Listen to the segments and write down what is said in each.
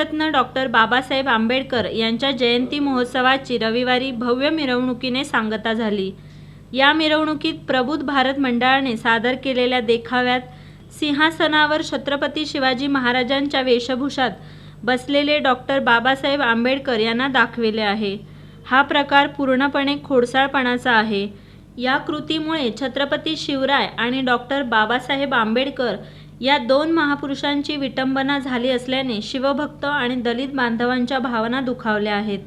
Bharat Ratna doctor Babasaheb Ambedkar यांच्या जयंती महोत्सवाची रविवारी भव्य मिरवणुकीने सांगता झाली. या मिरवणुकीत प्रबुद्ध भारत मंडळाने सादर केलेल्या देखाव्यात सिंहासनावर छत्रपती शिवाजी महाराजांच्या वेशभूषात बसलेले डॉक्टर बाबासाहेब आंबेडकर यांना दाखविले आहे. हा प्रकार पूर्णपणे खोडसाळपणाचा आहे. या कृतीमुळे छत्रपती शिवराय आणि डॉक्टर बाबासाहेब आंबेडकर या दोन महापुरुषांची विटंबना झाली असल्याने शिवभक्त आणि दलित बांधवांच्या भावना दुखावल्या आहेत.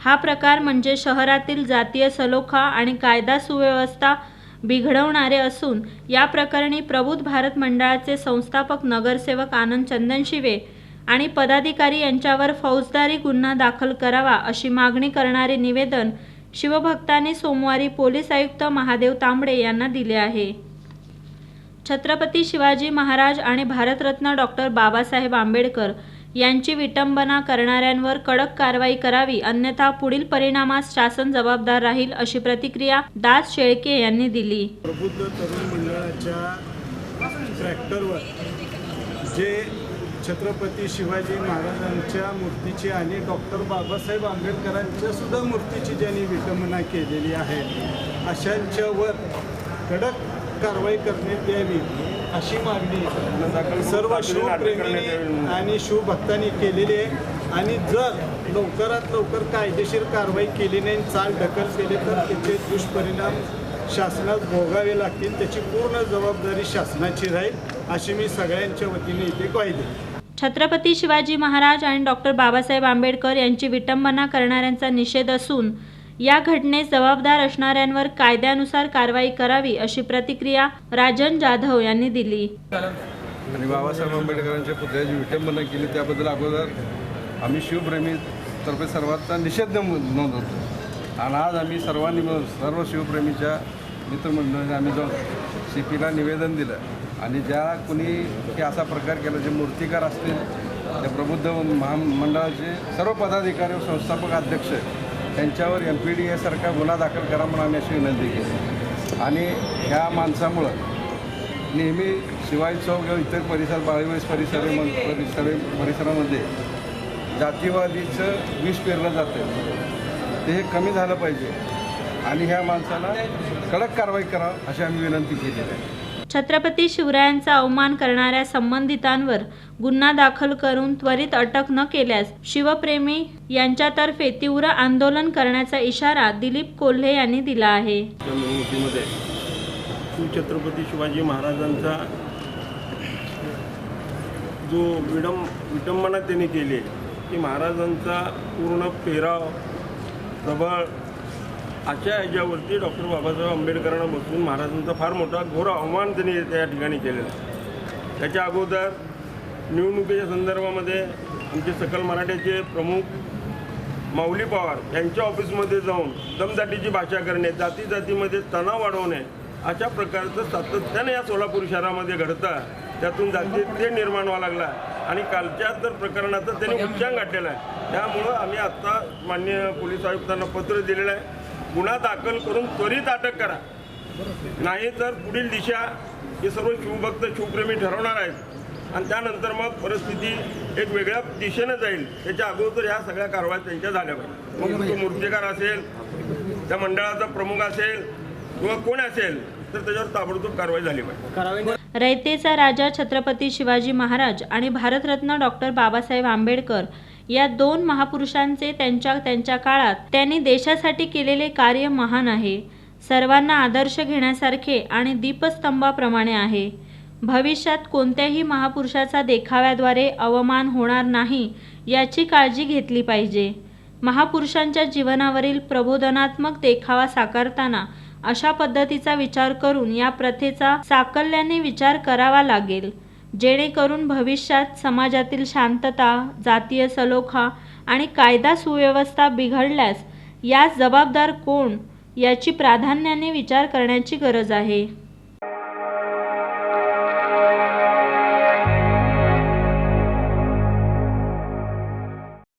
हा प्रकार म्हणजे शहरातील जातीय सलोखा आणि कायदा सुव्यवस्था बिघडवणारे असून या प्रकरणी प्रबुद्ध भारत मंडळाचे संस्थापक नगरसेवक आनंद चंदनशिवे आणि पदाधिकारी यांच्यावर फौजदारी गुन्हा दाखल करावा अशी मागणी करणारे निवेदन शिवभक्तांनी सोमवारी पोलीस आयुक्त महादेव तांबडे यांना दिले आहे. छत्रपती शिवाजी महाराज आणि भारतरत्न डॉक्टर बाबासाहेब आंबेडकर यांची विटंबना करणाऱ्यांवर कडक कारवाई करावी अन्यथा पुढील परिणामास शासन जबाबदार राहील अशी प्रतिक्रिया दास शेळके यांनी दिली. प्रबुद्ध तरुण मंडळाच्या ट्रॅक्टरवर जे छत्रपती शिवाजी महाराजांच्या मूर्तीची आणि डॉक्टर बाबासाहेब आंबेडकरांच्या सुद्धा मूर्तीची ज्यांनी विटंबना केलेली आहे अशांच्यावर कडक कारवाई करण्यात यावी अशी मागणी सर्व शिवप्रेमींनी आणि शिवभक्तांनी केलेली आहे. आणि जर लवकरात लवकर कायदेशीर कारवाई केली नाही चाल ढकल केली तर त्याचे दुष्परिणाम शासनात भोगावे लागतील. त्याची पूर्ण जबाबदारी शासनाची राहील अशी मी सगळ्यांच्या वतीने इथे देतो. छत्रपती शिवाजी महाराज आणि डॉक्टर बाबासाहेब आंबेडकर यांची विटंबना करणाऱ्यांचा निषेध असून या घटनेस जबाबदार असणाऱ्यांवर कायद्यानुसार कारवाई करावी अशी प्रतिक्रिया राजन जाधव यांनी दिली. आणि बाबासाहेब आंबेडकरांच्या पुतळ्याची विटंबना केली त्याबद्दल अगोदर आम्ही शिवप्रेमी तर्फे सर्वांचा निषेध नोंद- नोंदवतो. आणि आज आम्ही सर्वांनी मिळून सर्व शिवप्रेमीच्या मित्रमंडळाने आम्ही जाऊन सी पीला निवेदन दिलं. आणि ज्या कुणी हे असा प्रकार केला जे मूर्तिकार असतील त्या प्रबुद्ध महामंडळाचे सर्व पदाधिकारी व संस्थापक अध्यक्ष त्यांच्यावर एम पी डी एसारखा गुन्हा दाखल करा म्हणून आम्ही अशी विनंती केली. आणि ह्या माणसामुळं नेहमी शिवाजी चौक किंवा इतर परिसर बाळीवेस परिसर परिसर परिसरामध्ये जातीवादीचं विष पेरलं जातं ते हे कमी झालं पाहिजे. आणि ह्या माणसाला कडक कारवाई करा अशी आम्ही विनंती केली आहे. छत्रपती शिवरायांचा अवमान करणाऱ्या संबंधितांवर गुन्हा दाखल करून त्वरित अटक न केल्यास शिवप्रेमी यांच्यातर्फे तीव्र आंदोलन करण्याचा इशारा दिलीप कोल्हे यांनी दिला आहे. छत्रपती शिवाजी महाराजांचा जो विडम विटंबना त्यांनी केली की महाराजांचा पूर्ण पेराव प्रबळ अशा ह्याच्यावरती डॉक्टर बाबासाहेब आंबेडकरांना बसून महाराजांचा फार मोठा घोर आव्हान त्यांनी त्या ठिकाणी केलेलं. आहे. त्याच्या अगोदर निवडणुकीच्या संदर्भामध्ये आमचे सकल मराठ्याचे प्रमुख माऊली पवार यांच्या ऑफिसमध्ये जाऊन दमदाटीची भाषा करणे जाती जातीमध्ये तणाव वाढवणे अशा प्रकारचं सातत्याने या सोलापूर शहरामध्ये घडतं. त्यातून जाती ते निर्माण व्हावं लागला. आणि कालच्या तर प्रकरणाचं त्यांनी उच्चांग गाठलेला आहे. त्यामुळं आम्ही आत्ता माननीय पोलीस आयुक्तांना पत्र दिलेलं आहे. गुन्हा दाखल करून त्वरित अटक करा. नाही तर पुढील दिशा हे सर्व शिवभक्त शिवप्रेमी ठरवणार आहेत. आणि त्यानंतर मग परिस्थिती एक वेगळ्या दिशेनं जाईल. त्याच्या अगोदर ह्या सगळ्या कारवाया त्यांच्या झाल्या पाहिजे. मग तो मूर्तिकार असेल त्या मंडळाचा प्रमुख असेल किंवा कोण असेल तर त्याच्यावर ताबडतोब कारवाई झाली पाहिजे. रयतेचा राजा छत्रपती शिवाजी महाराज आणि भारतरत्न डॉक्टर बाबासाहेब आंबेडकर या दोन महापुरुषांचे त्यांच्या त्यांच्या काळात त्यांनी देशासाठी केलेले कार्य महान आहे. सर्वांना आदर्श घेण्यासारखे आणि दीपस्तंभाप्रमाणे आहे. भविष्यात कोणत्याही महापुरुषाचा देखाव्याद्वारे अवमान होणार नाही याची काळजी घेतली पाहिजे. महापुरुषांच्या जीवनावरील प्रबोधनात्मक देखावा साकारताना अशा पद्धतीचा विचार करून या प्रथेचा साकल्याने विचार करावा लागेल. जेणेकरून भविष्यात समाजातील शांतता जातीय सलोखा आणि कायदा सुव्यवस्था बिघडल्यास यास जबाबदार कोण याची प्राधान्याने विचार करण्याची गरज आहे.